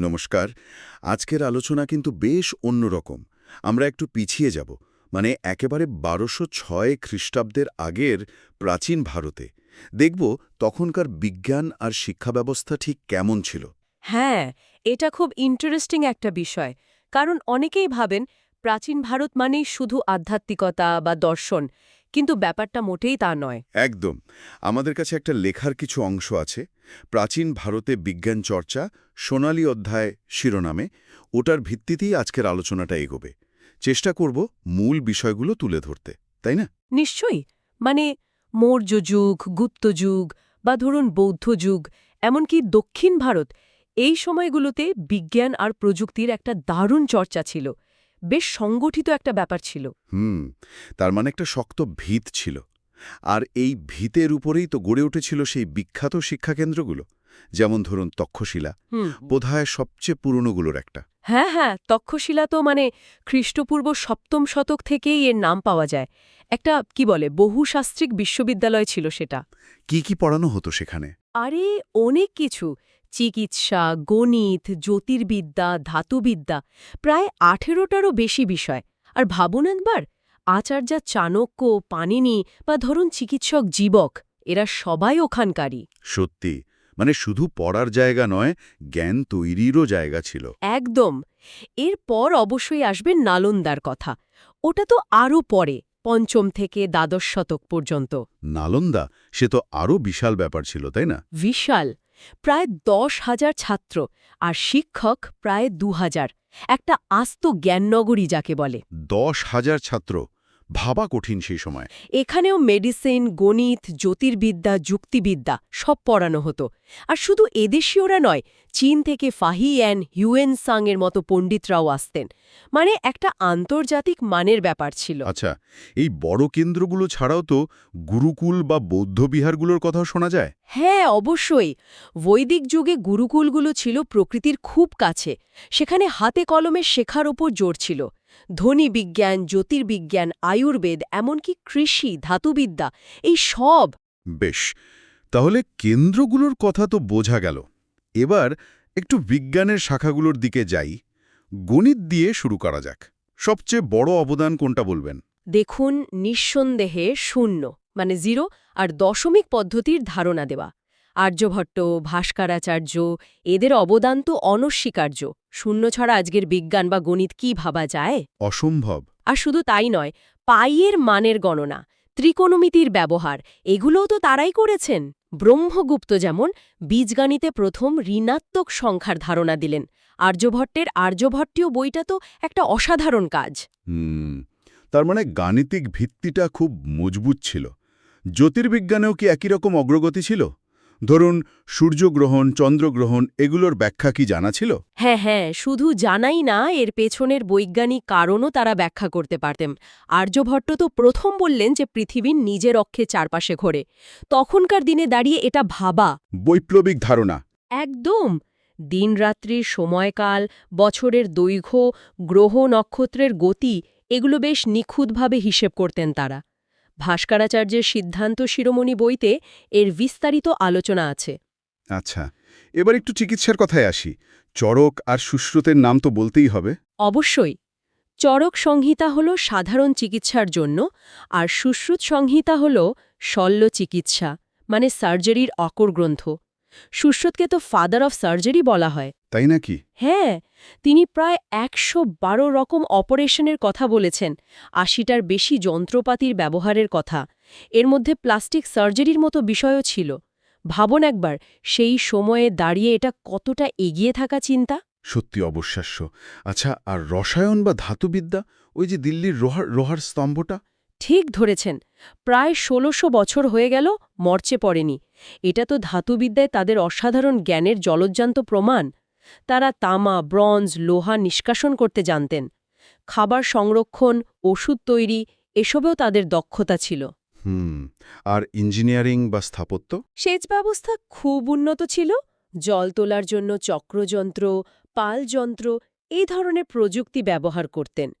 নমস্কার। আজকের আলোচনা কিন্তু বেশ অন্যরকম। আমরা একটু পিছিয়ে যাব মানে একেবারে বারোশো ছয় খ্রিস্টাব্দের আগের প্রাচীন ভারতে। দেখব তখনকার বিজ্ঞান আর শিক্ষা ব্যবস্থা ঠিক কেমন ছিল। হ্যাঁ এটা খুব ইন্টারেস্টিং একটা বিষয়। কারণ অনেকেই ভাবেন প্রাচীন ভারত মানেই শুধু আধ্যাত্মিকতা বা দর্শন কিন্তু ব্যাপারটা মোটেই তা নয়। একদম। আমাদের কাছে একটা লেখার কিছু অংশ আছে। প্রাচীন ভারতে বিজ্ঞান চর্চা সোনালী অধ্যায় শিরোনামে ওটার ভিত্তিতেই আজকের আলোচনাটা এগোবে। চেষ্টা করব মূল বিষয়গুলো তুলে ধরতে তাই না? নিশ্চয়ই। মানে মৌর্য যুগ গুপ্ত যুগ বা ধরুন বৌদ্ধ যুগ এমনকি দক্ষিণ ভারত এই সময়গুলোতে বিজ্ঞান আর প্রযুক্তির একটা দারুণ চর্চা ছিল। বেশ সংগঠিত একটা ব্যাপার ছিল। হুম তার মানে একটা শক্ত ভিত ছিল। আর এই ভিতের উপরেই তো গড়ে উঠেছিল সেই বিখ্যাত শিক্ষাকেন্দ্রগুলো। যেমন ধরুন তক্ষশিলা বোধহয় সবচেয়ে পুরনোগুলোর একটা। হ্যাঁ হ্যাঁ তক্ষশিলা তো মানে খ্রিস্টপূর্ব সপ্তম শতক থেকেই এর নাম পাওয়া যায়। একটা কি বলে বহুশাস্ত্রিক বিশ্ববিদ্যালয় ছিল সেটা। কি কি পড়ানো হতো সেখানে? আরে অনেক কিছু। চিকিৎসা গণিত জ্যোতির্বিদ্যা ধাতুবিদ্যা প্রায় আঠেরোটারও বেশি বিষয়। আর ভাবুন একবার আচার্যা চাণক্য পানিনি বা ধরুন চিকিৎসক জীবক এরা সবাই ওখানকারই। সত্যি? মানে শুধু পড়ার জায়গা নয় জ্ঞান তৈরিরও জায়গা ছিল। একদম। এরপর অবশ্যই আসবে নালন্দার কথা। ওটা তো আরও পরে পঞ্চম থেকে দ্বাদশ শতক পর্যন্ত। নালন্দা? সে তো আরও বিশাল ব্যাপার ছিল তাই না? বিশাল। প্রায় দশ হাজার ছাত্র আর শিক্ষক প্রায় দু হাজার। একটা আস্ত জ্ঞাননগরী যাকে বলে। দশ হাজার ছাত্র। ভাবা কঠিন সেই সময়। এখানেও মেডিসিন গণিত জ্যোতির্বিদ্যা যুক্তিবিদ্যা সব পড়ানো হতো। আর শুধু এদেশীয়রা নয় চীন থেকে ফাহিয়ান হিউয়েন সাংয়ের মতো পণ্ডিতরাও আসতেন। মানে একটা আন্তর্জাতিক মানের ব্যাপার ছিল। আচ্ছা এই বড় কেন্দ্রগুলো ছাড়াও তো গুরুকুল বা বৌদ্ধবিহারগুলোর কথাও শোনা যায়? হ্যাঁ অবশ্যই। বৈদিক যুগে গুরুকুলগুলো ছিল প্রকৃতির খুব কাছে। সেখানে হাতে কলমে শেখার ওপর জোর ছিল। ধ্বনি বিজ্ঞান জ্যোতির্বিজ্ঞান আয়ুর্বেদ এমনকি কৃষি ধাতুবিদ্যা এই সব। বেশ তাহলে কেন্দ্রগুলোর কথা তো বোঝা গেল। এবার একটু বিজ্ঞানের শাখাগুলোর দিকে যাই। গণিত দিয়ে শুরু করা যাক। সবচেয়ে বড় অবদান কোনটা বলবেন? দেখুন নিঃসন্দেহে শূন্য মানে জিরো আর দশমিক পদ্ধতির ধারণা দেওয়া। আর্যভট্ট ভাস্করাচার্য এদের অবদান তো অনস্বীকার্য। শূন্য ছাড়া আজকের বিজ্ঞান বা গণিত কি ভাবা যায়? অসম্ভব। আর শুধু তাই নয় পাইয়ের মানের গণনা ত্রিকোণমিতির ব্যবহার এগুলোও তো তারাই করেছেন। ব্রহ্মগুপ্ত যেমন বীজগণিতে প্রথম ঋণাত্মক সংখ্যার ধারণা দিলেন আর্যভট্টের আর্যভট্টীয় বইটা তো একটা অসাধারণ কাজ। তার মানে গাণিতিক ভিত্তিটা খুব মজবুত ছিল। জ্যোতির্বিজ্ঞানেও কি একই রকম অগ্রগতি ছিল? ধরুন সূর্যগ্রহণ চন্দ্রগ্রহণ এগুলোর ব্যাখ্যা কি জানা ছিল? হ্যাঁ হ্যাঁ শুধু জানাই না এর পেছনের বৈজ্ঞানিক কারণও তারা ব্যাখ্যা করতে পারতেন। আর্যভট্ট তো প্রথম বললেন যে পৃথিবীর নিজের অক্ষে চারপাশে ঘোরে। তখনকার দিনে দাঁড়িয়ে এটা ভাবা। বৈপ্লবিক ধারণা। একদম। দিনরাত্রির সময়কাল বছরের দৈর্ঘ্য গ্রহ নক্ষত্রের গতি এগুলো বেশ নিখুঁতভাবে হিসেব করতেন তারা। ভাস্করাচার্যের সিদ্ধান্ত শিরোমণি বইতে এর বিস্তারিত আলোচনা আছে। আচ্ছা এবার একটু চিকিৎসার কথায় আসি। চরক আর সুশ্রুতের নাম তো বলতেই হবে। অবশ্যই। চরক সংহিতা হল সাধারণ চিকিৎসার জন্য আর সুশ্রুত সংহিতা হল শল্য চিকিৎসা মানে সার্জারির অকর গ্রন্থ। সুশ্রুতকে তো ফাদার অফ সার্জারি বলা হয়। তাই নাকি? হ্যাঁ তিনি প্রায় একশো বারো রকম অপারেশনের কথা বলেছেন আশিটার বেশি যন্ত্রপাতির ব্যবহারের কথা। এর মধ্যে প্লাস্টিক সার্জারির মতো বিষয়ও ছিল। ভাবন একবার সেই সময়ে দাঁড়িয়ে এটা কতটা এগিয়ে থাকা চিন্তা? সত্যি অবশ্যাস্য আচ্ছা আর রসায়ন বা ধাতুবিদ্যা? ওই যে দিল্লির রোহার রোহার স্তম্ভটা? ঠিক ধরেছেন। প্রায় ষোলোশো বছর হয়ে গেল মর্চে পড়েনি। এটা তো ধাতুবিদ্যায় তাদের অসাধারণ জ্ঞানের জলজ্জান্ত প্রমাণ। তারা তামা ব্রঞ্জ লোহা নিষ্কাশন করতে জানতেন। খাবার সংরক্ষণ ওষুধ তৈরি এসবেও তাদের দক্ষতা ছিল। হুম আর ইঞ্জিনিয়ারিং বা স্থাপত্য? সেচ ব্যবস্থা খুব উন্নত ছিল। জল তোলার জন্য চক্রযন্ত্র পালযন্ত্র এই ধরনের প্রযুক্তি ব্যবহার করতেন।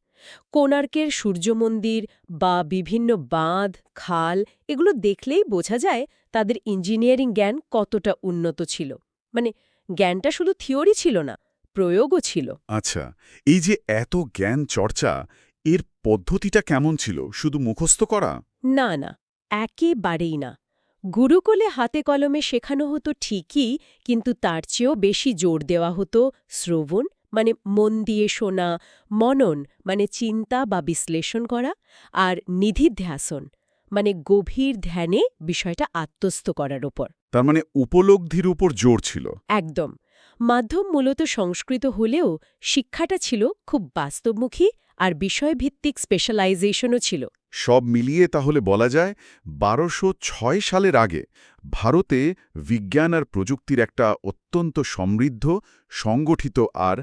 কোণার্কের সূর্যমন্দির বা বিভিন্ন বাঁধ খাল এগুলো দেখলেই বোঝা যায় তাদের ইঞ্জিনিয়ারিং জ্ঞান কতটা উন্নত ছিল। মানে জ্ঞানটা শুধু থিওরি ছিল না প্রয়োগও ছিল। আচ্ছা এই যে এত জ্ঞান চর্চা এর পদ্ধতিটা কেমন ছিল? শুধু মুখস্থ করা? না না একেবারেই না। গুরুকুলে হাতে কলমে শেখানো হতো ঠিকই কিন্তু তার চেয়েও বেশি জোর দেওয়া হতো শ্রবণ মানে মন দিয়ে শোনা মনন মানে চিন্তা বা বিশ্লেষণ করা আর নিধিধ্যাসন মানে গভীর ধ্যানে বিষয়টা আত্মস্থ করার ওপর তার মানে উপলব্ধির উপর জোর ছিল। একদম। মাধ্যম মূলত সংস্কৃত হলেও শিক্ষাটা ছিল খুব বাস্তবমুখী আর বিষয়ভিত্তিক স্পেশালাইজেশনও ছিল। সব মিলিয়ে তাহলে বলা যায় বারোশো ছয় সালের আগে ভারতে বিজ্ঞান আর প্রযুক্তির একটা অত্যন্ত সমৃদ্ধ সংগঠিত আর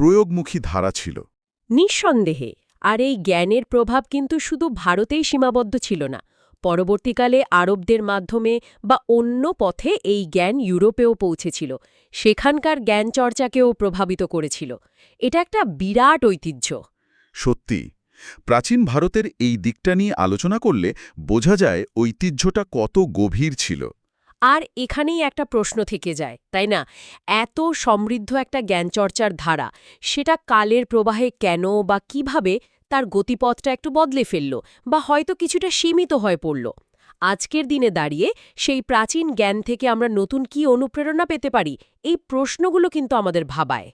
প্রয়োগমুখী ধারা ছিল। নিঃসন্দেহে আর এই জ্ঞানের প্রভাব কিন্তু শুধু ভারতেই সীমাবদ্ধ ছিল না। পরবর্তীকালে আরবদের মাধ্যমে বা অন্য পথে এই জ্ঞান ইউরোপেও পৌঁছেছিল। সেখানকার জ্ঞান চর্চাকেও প্রভাবিত করেছিল। এটা একটা বিরাট ঐতিহ্য। সত্যি প্রাচীন ভারতের এই দিকটা নিয়ে আলোচনা করলে বোঝা যায় ঐতিহ্যটা কত গভীর ছিল। আর এখানেই একটা প্রশ্ন থেকে যায়, তাই না? এত সমৃদ্ধ একটা জ্ঞানচর্চার ধারা, সেটা কালের প্রবাহে কেন বা কীভাবে তার গতিপথটা একটু বদলে ফেলল বা হয়তো কিছুটা সীমিত হয়ে পড়ল? আজকের দিনে দাঁড়িয়ে সেই প্রাচীন জ্ঞান থেকে আমরা নতুন কি অনুপ্রেরণা পেতে পারি, এই প্রশ্নগুলো কিন্তু আমাদের ভাবায়।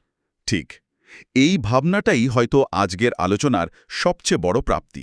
ঠিক, এই ভাবনাটাই হয়তো আজকের আলোচনার সবচেয়ে বড় প্রাপ্তি।